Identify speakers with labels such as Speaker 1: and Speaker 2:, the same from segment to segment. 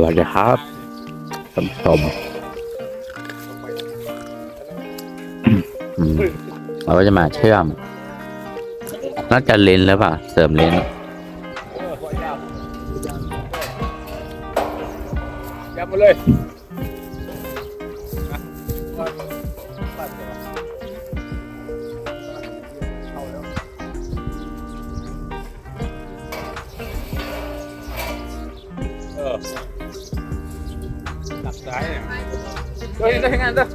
Speaker 1: วัสดีครับท่านผู้ชมอืมเราก็จะมาเชื่อมน่าจะเลนแล้วป่ะ เสริมเลน
Speaker 2: ยับมาเลยเออ หลักซ้ายเนี่ยเฮ้ยได้งานเด้อ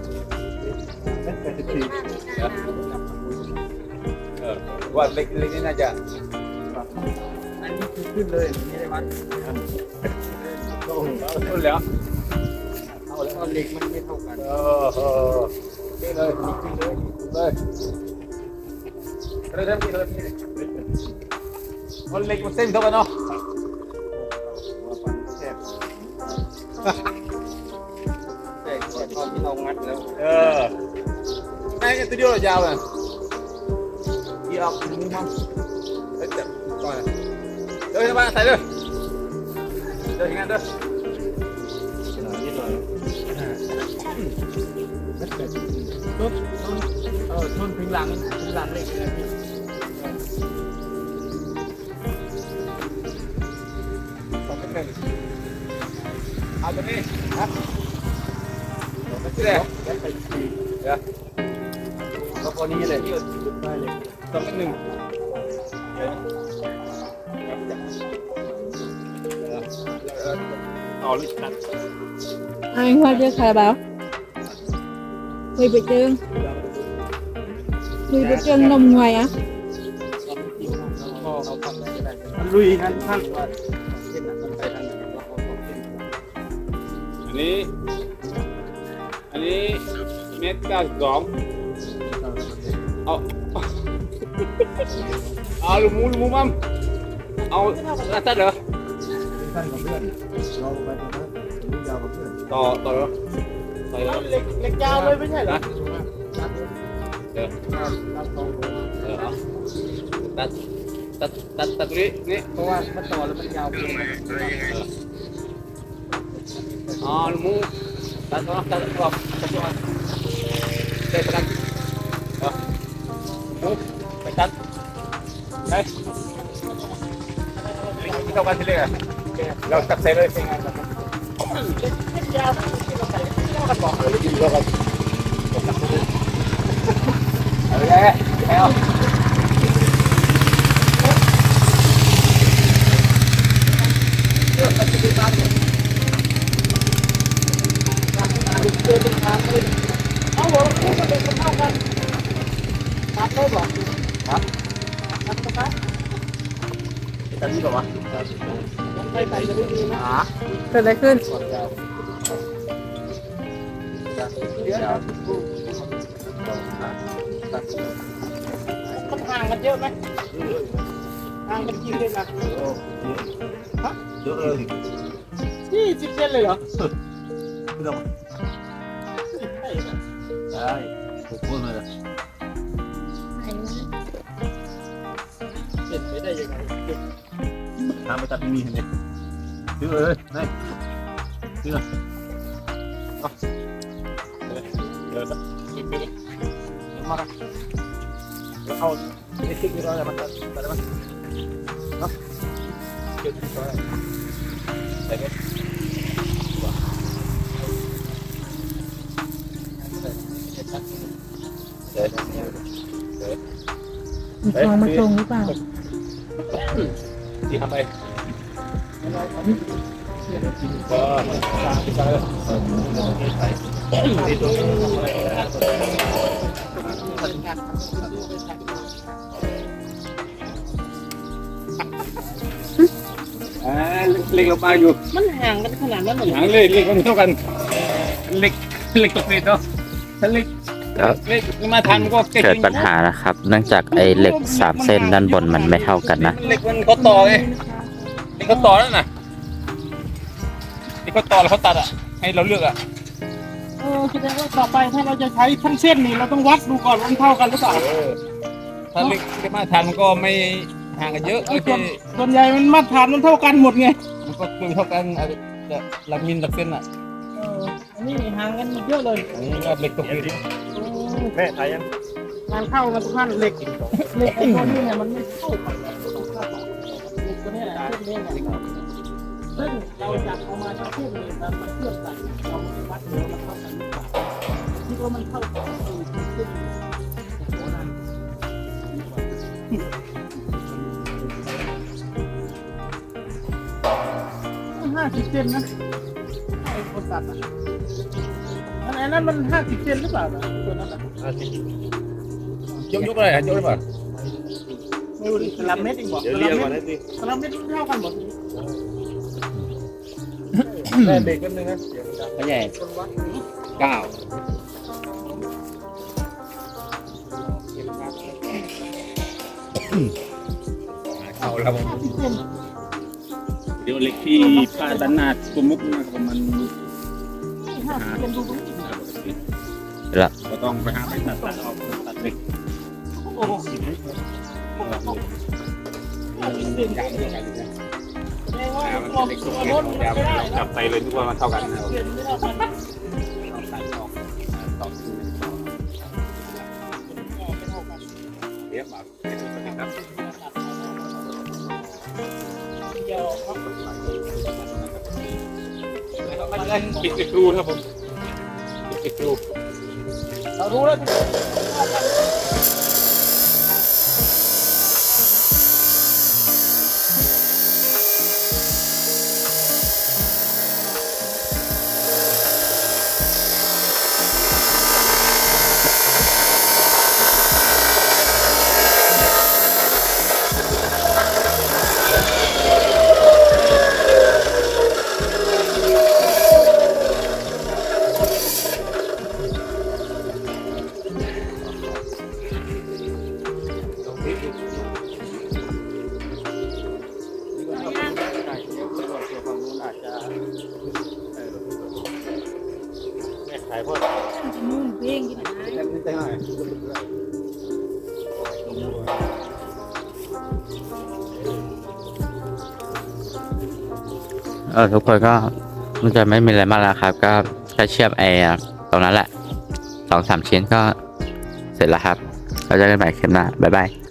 Speaker 2: เออว่าเล็กเล็กนี่น่าจะ
Speaker 3: อันนี้คือขึ้นเลยไม่ได้วัด
Speaker 2: ขึ้นแล้ว
Speaker 3: เอาแล้วก็เหล็กมันไม่เท่ากัน
Speaker 2: เออเออขึ้นเลยขึ้นเลยขึ้นเลยเริ่มที่เริ่มที่มันเล็กมันเส้นเท่ากันเนาะ
Speaker 3: เอ
Speaker 2: อไอ้ตัวเดียวยาวเลยยีออกมุมมั้งเฮ้ยจับก่อนเดินมาใส่เลยเดินงานเด้อ
Speaker 3: นิดหน่อย
Speaker 2: ต้นเออต้นถึงหลังถึงหลังเลยนะพี่สองเป็นหนึ่งเอาตัวนี้ครับสอง เป็นที่แรก
Speaker 3: แล้วไปสี่
Speaker 2: เรียว
Speaker 3: แล้วพอนี้เลยได้เลย
Speaker 2: สองเป็นหนึ่งเดี๋ยวต่อลิตัด
Speaker 4: Anh hoa chưa khai báo Người bị trơn Người bị trơn nằm ngoài á
Speaker 3: พ่อเขาทำได้มันลุยท่านว่าเส้นนั้นไปเราเอาต้องเส้น
Speaker 2: อันนี้อันนี้เม ตรเก้าสิบสองเอาเอาลูกหมูลูกหมูมั่มเอาแล้วตัดเหรอ
Speaker 3: ท่านกับเพื่อนเราไปตรงนั้นรู้ยาวกับเพื่อน
Speaker 2: ต่อต่อเหรอต่อเหรอ
Speaker 3: เล็กเล็กยาวเลยไม่ใช่เหรอ
Speaker 2: เดี๋ยว
Speaker 3: รับตรง
Speaker 2: เออเอาตัดตัดตัดตัดตรงนี้นี่
Speaker 3: เพราะว่ามันต่อแล้วมันยาวเกิน
Speaker 2: อ๋อลูกหมูตัดต่อตัดต่อตัดต่อเด็ดตัดเอาหมูไปตัดไป ไม่ต้องการที่เล็กอะเราตัดเสร็จเลยเป็นไงครับกันบอกเลยกินแล้วกันเอาเลยเอาตอนนี้บอกว่า
Speaker 4: เกิดอะไรขึ้น
Speaker 3: มันห่างกันเยอะไหมห่างกันกี่เซนนะ
Speaker 2: เยอะเลย
Speaker 3: ยี่สิบเซนเลยเหรอ
Speaker 2: ไม่ต้องใช่ถูกพูดเลย
Speaker 3: ยังไง
Speaker 2: น้ำไปตัดมีเห็นไหมเยอเลยนี่เยอะเอาเดี๋ยวเดี๋ยวกินไปเลยมากันเดี๋ยวเอาไอ้ติ๊กนี่ร้อยอะไรมันตัดตัดได้ไหมเนาะเกี่ยวกับร้อยใส่ไปเดี๋ยว
Speaker 4: มันทองมันทงหรือเปล่า
Speaker 2: ที่ทำไปก็ตามไปเลยอ่าเล็กลงมาอยู่
Speaker 3: มันห่างกันขนาดนั้นเหรอ
Speaker 2: หางเลยเล็กมันเท่ากัน เล็กเล็กตกเล็กเนาะเล็ก
Speaker 1: แล้ว
Speaker 2: เล็กมาทันมันก็ใกล้
Speaker 1: เกิดปัญหานะครับ เนื่องจากไอ้เหล็กสามเส้นด้านบนมันไม่เท่ากันนะ
Speaker 2: เล็กมันเขาต่อไงเล็กเขาต่อนั่นน่ะที่เขาต่อแล้วเขาตัดอะให้เราเลือกอะ
Speaker 3: เออแสดงว่าต่อไปถ้าเราจะใช้ทั้งเส้นนี่เราต้องวัดดูก่อนว่ามันเท่ากันหรือเปล่า
Speaker 2: ถ้าเล็กเล็กมาทันมันก็ไม่ห่างกันเยอะ
Speaker 3: ไอ้
Speaker 2: โอเค
Speaker 3: ส่วนส่วนใหญ่มันมาตรฐานมันเท่ากันหมดไง
Speaker 2: มันก็คือเท่ากันอะ
Speaker 3: จะหลักมิลหลักเส้นอะ
Speaker 4: เอออั นนี้ห่างกันเยอะเลย
Speaker 3: อันนี้ก็เหล็กตกอยู่ดิ
Speaker 2: แม่ถ่ายยัง
Speaker 3: งานเข้ากันทุกท่านเหล็ก
Speaker 4: เหล็กไอ้ตัวนี้เนี่ยมันไม่เข้ากันเหล็กตัวเนี้ยเส้นนี้เนี่ยซึ่งเราจับเอามาทั้งคู่เลยแต่มันเชื่อมกันเราวัดเดียวมันเข้ากันหรือเปล่าคิดว่ามันเข้ากัน สิ
Speaker 3: บเซนนะไอ้คนตัดอะอันอันนั้นมันห้าสิบเซนหรือเปล่าน่ะตัวนั้นอะ
Speaker 2: ยกยกอะไรยกได้ป่ะ
Speaker 3: ไม่รู้ดิสลับเม็ดอีกบอก
Speaker 2: เดี๋ยว
Speaker 3: ส
Speaker 2: เรี
Speaker 3: ลั
Speaker 2: ย
Speaker 3: บ
Speaker 2: ก
Speaker 3: เม็
Speaker 2: ก่อน
Speaker 3: ด
Speaker 2: นะสิ
Speaker 3: สลับเม็ดเท่ากันหมด
Speaker 2: แม่เบรกกันนึงนะ
Speaker 1: ไม่ใหญ่
Speaker 3: คนวัด
Speaker 1: เก้า
Speaker 2: เอาแล้วผม
Speaker 3: ห้าสิบ เซน
Speaker 2: เดี๋ยวเล็กที่ผ้าด้านหน้าตัวมุกมาประมาณ
Speaker 3: ห้าสิบเซนดูตรงนี้
Speaker 1: ละ
Speaker 2: ก็ต้องไปหาไปตัดตัดออกตัดเล็ก
Speaker 3: โอ้โหแสดงว่าตัวตัวรถมันไม่ได้นะ
Speaker 2: จับใส่เลยทุกว่ามันเท่ากันนะ
Speaker 3: เปลี่ เดี๋
Speaker 2: ย
Speaker 3: วครับ
Speaker 2: ปิดกรูครับผมปิดรู
Speaker 3: เรารู้แล้ว
Speaker 4: เอ
Speaker 1: อทุกคนก็มันจะไม่มีอะไรมากแล้วครับ ก็แค่เชื่อมไอ้ตรงนั้นแหละสองสามชิ้นก็เสร็จแล้วครับเราจะกันใหม่คลิปหน้าบ๊ายบาย